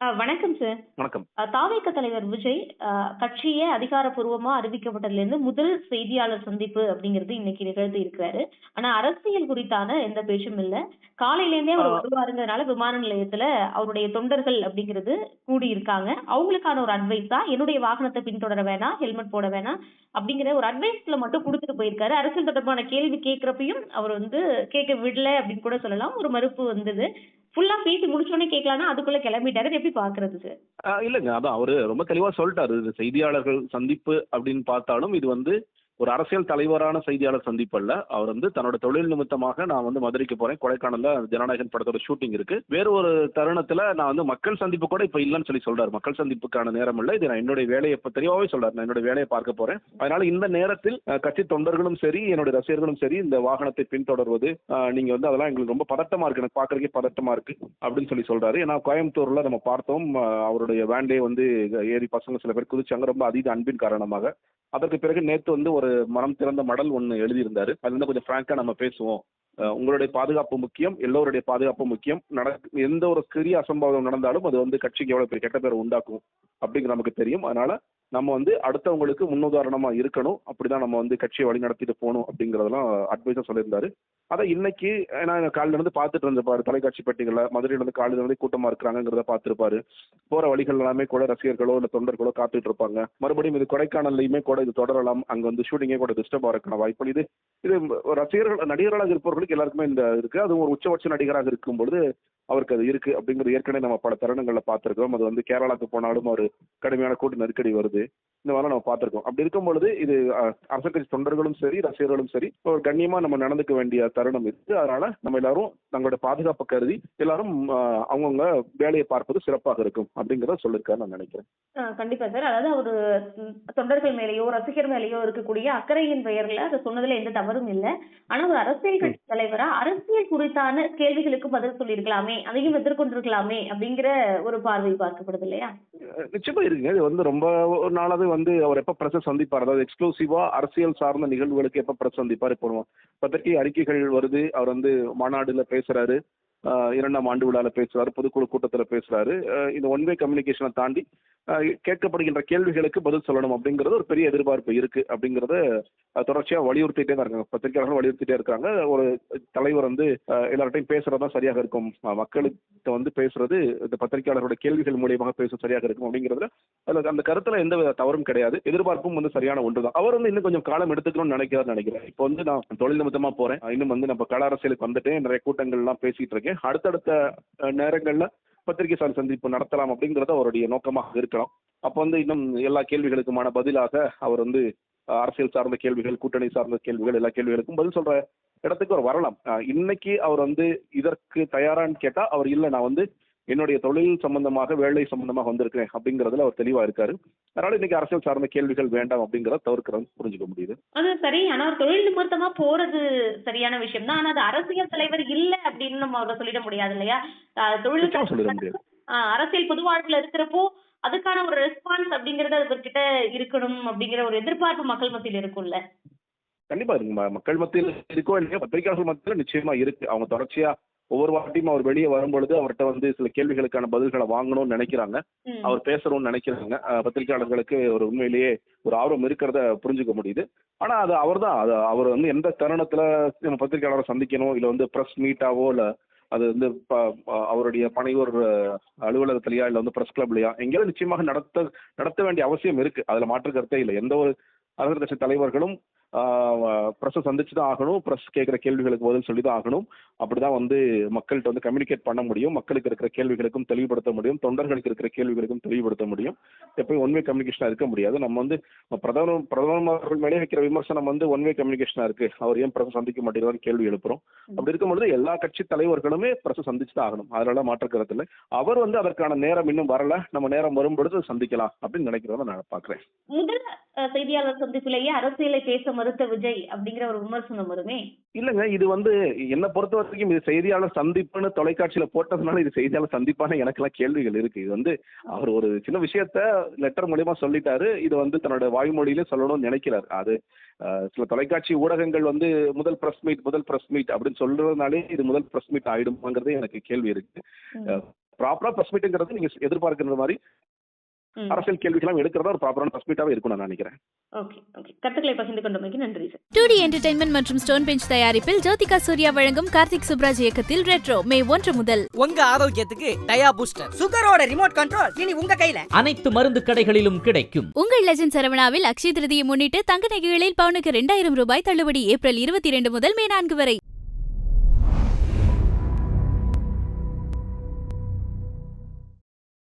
வணக்கம் சார் வணக்கம். தாவேக தலைவர் விஜய் கட்சியே அதிகாரப்பூர்வமா அறிவிக்கப்பட்டதுல இருந்து முதல் செய்தியாளர் சந்திப்பு அப்படிங்கிறது இன்னைக்கு நிகழ்த்தி இருக்கிறாரு. ஆனா அரசியல் குறித்தான எந்த பேச்சும் இல்ல. காலையில இருந்தே அவர் வருவாருங்கிறதுனால விமான நிலையத்துல அவருடைய தொண்டர்கள் அப்படிங்கிறது கூடி இருக்காங்க அவங்களுக்கான ஒரு அட்வைஸ் தான் என்னுடைய வாகனத்தை பின்தொடர வேணாம் ஹெல்மெட் போட வேணாம் அப்படிங்கிற ஒரு அட்வைஸ்ல மட்டும் கொடுத்துட்டு போயிருக்காரு. அரசியல் தொடர்பான கேள்வி கேட்கிறப்பையும் அவர் வந்து கேட்க விடல அப்படின்னு கூட சொல்லலாம். ஒரு மறுப்பு வந்தது. ஃபுல்லா பேசி முடிச்சோடனே கேட்கலாம்னா அதுக்குள்ள கிளம்பிட்டாரு. எப்படி பாக்குறது சார் இல்லைங்க. அதான் அவரு ரொம்ப தெளிவா சொல்லிட்டாரு. செய்தியாளர்கள் சந்திப்பு அப்படின்னு பார்த்தாலும் இது வந்து ஒரு அரசியல் தலைவரான செய்தியாளர் சந்திப்பல்ல அவர் வந்து தன்னோட தொழில் நிமித்தமாக நான் வந்து மதுரைக்கு போறேன். கொடைக்கானல்ல ஜனநாயகன் படத்தோட ஷூட்டிங் இருக்கு. வேற ஒரு தருணத்துல நான் வந்து மக்கள் சந்திப்பு கூட இப்ப இல்லைன்னு சொல்லி சொல்றாரு. மக்கள் சந்திப்புக்கான நேரம் இல்லை. இது நான் என்னுடைய வேலையை இப்ப சொல்றாரு. நான் என்னோட வேலையை பார்க்க போறேன். அதனால இந்த நேரத்தில் கட்சி தொண்டர்களும் சரி என்னுடைய ரசிகர்களும் சரி இந்த வாகனத்தை பின்தொடர்வது நீங்க வந்து அதெல்லாம் எங்களுக்கு ரொம்ப பதட்டமா இருக்கு. எனக்கு பாக்குறதுக்கே பதட்டமா இருக்கு அப்படின்னு சொல்லி சொல்றாரு. ஏன்னா கோயம்புத்தூர்ல நம்ம பார்த்தோம் அவருடைய வேண்டே வந்து ஏறி பசங்க சில பேர் குதிச்சாங்க. ரொம்ப அதீத அன்பின் காரணமாக. அதற்கு பிறகு நேத்து வந்து ஒரு மனம் திறந்த மடல் ஒன்று எழுதியிருந்தாரு. அது வந்து கொஞ்சம் ஃப்ராங்காக நம்ம பேசுவோம். உங்களுடைய பாதுகாப்பு முக்கியம் எல்லோருடைய பாதுகாப்பு முக்கியம். நட எந்த ஒரு சிறிய அசம்பாவிதம் நடந்தாலும் அது வந்து கட்சிக்கு எவ்வளோ பெரிய கெட்ட பேர் உண்டாக்கும் அப்படிங்கிறது நமக்கு தெரியும். அதனால நம்ம வந்து அடுத்தவங்களுக்கு முன்னுதாரணமா இருக்கணும். அப்படிதான் நம்ம வந்து கட்சியை வழி நடத்திட்டு போகணும் அப்படிங்கறதெல்லாம் அட்வைஸா சொல்லியிருந்தாரு. அதை இன்னைக்கு ஏன்னா காலையில இருந்து பார்த்துட்டு இருந்திருப்பாரு. தொலைக்காட்சி பெட்டிகள்ல மதுரையில இருந்து காலையில இருந்து கூட்டமா இருக்கிறாங்கிறத பார்த்துருப்பாரு. போற வழிகள் எல்லாமே கூட ரசிகர்களோ இல்ல தொண்டர்களோ காத்துட்டு இருப்பாங்க. மறுபடியும் இது கொடைக்கானல்லையுமே கூட இது தொடரலாம். அங்க வந்து ஷூட்டிங்கே கூட டிஸ்டர்ப் ஆகிறக்கான வாய்ப்பு இது இது ரசிகர்கள் நடிகர்களாக இருப்பவர்களுக்கு எல்லாருக்குமே இந்த இருக்கு. அது ஒரு உச்சபட்ச நடிகராக இருக்கும் பொழுது அவருக்கு அது இருக்கு அப்படிங்கிறது ஏற்கனவே நம்ம பல தருணங்களில் பார்த்திருக்கோம் அது வந்து கேரளாக்கு போனாலும் ஒரு கடுமையான கூட்டு நெருக்கடி வருது. இந்த மாதிரிலாம் நம்ம பார்த்திருக்கோம். அப்படி இருக்கும் பொழுது இது அரசியல் கட்சி தொண்டர்களும் சரி ரசிகர்களும் சரி ஒரு கண்ணியமா நம்ம நடந்துக்க வேண்டிய தருணம் இருக்கு அதனால நம்ம எல்லாரும் தங்களுடைய பாதுகாப்பு கருதி எல்லாரும் அவங்கவங்க வேலையை பார்ப்பது சிறப்பாக இருக்கும் அப்படிங்கிறத சொல்லியிருக்காரு நான் நினைக்கிறேன். கண்டிப்பா சார். அதாவது ஒரு தொண்டர்கள் மேலேயோ ரசிகர் மேலேயோ இருக்கக்கூடிய அக்கறையின் பெயர்ல அதை சொன்னதுல எந்த தவறும் இல்லை. ஆனா ஒரு அரசியல் கட்சி தலைவரா அரசியல் குறித்தான கேள்விகளுக்கு பதில் சொல்லியிருக்கலாமே அதையும் எதிர்கொண்டிருக்கலாமே அப்படிங்கிற ஒரு பார்வை பார்க்கப்படுது இல்லையா? நிச்சயமா இருக்குங்க. இது வந்து ரொம்ப ஒரு நாளாவே வந்து அவர் எப்ப பிரஸ் சந்திப்பார்? அதாவது எக்ஸ்க்ளூசிவா அரசியல் சார்ந்த நிகழ்வுகளுக்கு எப்ப பிரஸ் சந்திப்பார்? இப்போ பத்திரிகை அறிக்கைகள் வருது. அவர் வந்து மாநாடுல பேசுறாரு. இரண்டாம் ஆண்டு விழால பேசுறாரு. பொதுக்குழு கூட்டத்துல பேசுறாரு. இந்த ஒன் வே கம்யூனிகேஷனை தாண்டி கேட்கப்படுகின்ற கேள்விகளுக்கு பதில் சொல்லணும் அப்படிங்கிறது ஒரு பெரிய எதிர்பார்ப்பு இருக்கு அப்படிங்கறத தொடர்ச்சியாக தொடர்ச்சியா வலியுறுத்திட்டே தான் இருக்காங்க. பத்திரிகையாளர்கள் வலியுறுத்திட்டே இருக்காங்க. ஒரு தலைவர் வந்து அஹ் எல்லார்ட்டையும் தான் சரியாக இருக்கும். மக்களுக்கு வந்து பேசுறது இந்த பத்திரிகையாளர்களோட கேள்விகள் மூலியமாக பேச சரியாக இருக்கும் அப்படிங்கிறதுல அதுல அந்த கருத்துல எந்த வித தவறும் கிடையாது. எதிர்பார்ப்பும் வந்து சரியான ஒன்றுதான் அவர் வந்து இன்னும் கொஞ்சம் காலம் எடுத்துக்கணும்னு நினைக்கிறார் நினைக்கிறேன். இப்போ வந்து நான் தொழில் நிமித்தமா போறேன். இன்னும் வந்து நம்ம கள அரசியலுக்கு வந்துட்டேன் நிறைய கூட்டங்கள்லாம் பேசிட்டு இருக்கேன். அடுத்தடுத்த நேரங்களில் நேரங்கள்ல பத்திரிகை சார் சந்திப்பு நடத்தலாம் அப்படிங்கிறது அவருடைய நோக்கமாக இருக்கலாம். அப்போ வந்து இன்னும் எல்லா கேள்விகளுக்குமான பதிலாக அவர் வந்து அரசியல் சார்ந்த கேள்விகள் கூட்டணி சார்ந்த கேள்விகள் எல்லா கேள்விகளுக்கும் பதில் சொல்ற இடத்துக்கு அவர் வரலாம். இன்னைக்கு அவர் வந்து இதற்கு தயாரான்னு கேட்டா அவர் இல்லை. நான் வந்து என்னுடைய தொழில் சம்பந்தமாக வேலை சம்பந்தமாக வந்திருக்கிறேன் அப்படிங்கறதுல அவர் தெளிவா இருக்காரு. அதனால இன்னைக்கு அரசியல் சார்ந்த கேள்விகள் வேண்டாம் அப்படிங்கறத தவிர்க்கிறது புரிஞ்சுக்க முடியுது. அது சரி ஆனா தொழில் நிமித்தமா போறது சரியான விஷயம் தான் ஆனா அது அரசியல் தலைவர் இல்ல அப்படின்னு நம்ம சொல்லிட முடியாது இல்லையா? தொழில் சொல்லிட முடியாது. அரசியல் பொது வாழ்வுல இருக்கிறப்போ அதுக்கான ஒரு ரெஸ்பான்ஸ் அப்படிங்கறது அவர்கிட்ட இருக்கணும் அப்படிங்கிற ஒரு எதிர்பார்ப்பு மக்கள் மத்தியில இருக்கும்ல? கண்டிப்பா இருக்கு. மக்கள் மத்தியில் இருக்கோ இல்லையோ பத்திரிகையாளர்கள் மத்தியில் நிச்சயமா இருக்கு. அவங்க தொடர்ச்சியா ஒவ்வொரு வாட்டியும் அவர் வெளியே வரும்பொழுது அவர்கிட்ட வந்து சில கேள்விகளுக்கான பதில்களை வாங்கணும்னு நினைக்கிறாங்க. அவர் பேசணும்னு நினைக்கிறாங்க. பத்திரிகையாளர்களுக்கு ஒரு உண்மையிலேயே ஒரு ஆர்வம் இருக்கிறத புரிஞ்சுக்க முடியுது. ஆனா அது அவர்தான். அது அவர் வந்து எந்த தருணத்துல பத்திரிகையாளரை சந்திக்கணும்? இல்ல வந்து பிரஸ் மீட்டாவோ இல்ல அது வந்து அவருடைய பணியூர் அஹ், அலுவலகத்திலயா இல்ல வந்து பிரஸ் கிளப்லயா எங்கேயாவது நிச்சயமாக நடத்த நடத்த வேண்டிய அவசியம் இருக்கு. அதுல மாற்று கருத்தே இல்லை. எந்த ஒரு அரசியல் கட்சி தலைவர்களும் ப்ரெஸ்ஸை சந்திச்சு தான் ஆகணும். ப்ரெஸ் கேட்குற கேள்விகளுக்கு பதில் சொல்லி தான் ஆகணும். அப்படிதான் வந்து மக்கள்கிட்ட வந்து கம்யூனிகேட் பண்ண முடியும். மக்களுக்கு இருக்கிற கேள்விகளுக்கும் தெளிவுபடுத்த முடியும். தொண்டர்களுக்கு இருக்கிற கேள்விகளுக்கும் தெளிவுபடுத்த முடியும். எப்பயும் ஒன் வே கம்யூனிகேஷனாக இருக்க முடியாது. நம்ம வந்து பிரதமர் பிரதமர் மேலே வைக்கிற விமர்சனம் வந்து ஒன் வே கம்யூனிகேஷனாக இருக்கு. அவர் ஏன் பிரஸ் சந்திக்க மாட்டேங்கிறார் கேள்வி எழுப்புறோம். அப்படி இருக்கும்பொழுது எல்லா கட்சி தலைவர்களுமே பிரஸ் சந்திச்சு தான் ஆகணும். அதனால மாற்று அவர் வந்து அதற்கான நேரம் இன்னும் வரல. நம்ம நேரம் வரும்பொழுது சந்திக்கலாம் அப்படின்னு நினைக்கிறத நான் பார்க்குறேன். முதல் செய்தியாளர் சந்திப்பிலேயே அரசியலை பேச மறுத்த விஜய் அப்படிங்கிற ஒரு விமர்சனம் வருமே இல்லைங்க இது வந்து என்னை பொறுத்த வரைக்கும் இது செய்தியாளர் சந்திப்புன்னு தொலைக்காட்சியில போட்டதுனால இது செய்தியாளர் சந்திப்பான எனக்கெல்லாம் கேள்விகள் இருக்கு இது வந்து அவர் ஒரு சின்ன விஷயத்த லெட்டர் மூலியமா சொல்லிட்டாரு இது வந்து தன்னோட வாய்மொழியில சொல்லணும்னு நினைக்கிறார் அது சில தொலைக்காட்சி ஊடகங்கள் வந்து முதல் பிரஸ் மீட் முதல் பிரஸ் மீட் அப்படின்னு சொல்றதுனாலே இது முதல் பிரஸ் மீட் ஆயிடுமாங்கிறதே எனக்கு கேள்வி இருக்கு. ப்ராப்பரா பிரஸ் மீட்டுங்கிறது நீங்க எதிர்பார்க்கிற மாதிரி. அரசியல் கேள்விகள்லாம் எடுக்கிறதா ஒரு ப்ராப்பரான பிரஸ் மீட்டாவே இருக்கும் நான் நினைக்கிறேன். Okay okay. கருத்துக்களை பகிர்ந்து கொண்டமைக்கு நன்றி சார் டூ டி என்டர்டைன்மெண்ட் மற்றும் ஸ்டோன் பெஞ்ச் தயாரிப்பில் ஜோதிகா சூர்யா வழங்கும் கார்த்திக் சுப்ராஜ் இயக்கத்தில் ரெட்ரோ மே ஒன்று முதல். உங்க ஆரோக்கியத்துக்கு டயா பூஸ்டர் சுகரோட ரிமோட் கண்ட்ரோல் இனி உங்க கையில. அனைத்து மருந்து கடைகளிலும் கிடைக்கும். உங்கள் லெஜண்ட் சரவணாவில் அக்ஷய திருதியை முன்னிட்டு தங்க நகைகளில் பவுனுக்கு இரண்டாயிரம் ரூபாய் தள்ளுபடி ஏப்ரல் இருபத்தி இரண்டு முதல் மே நான்கு வரை.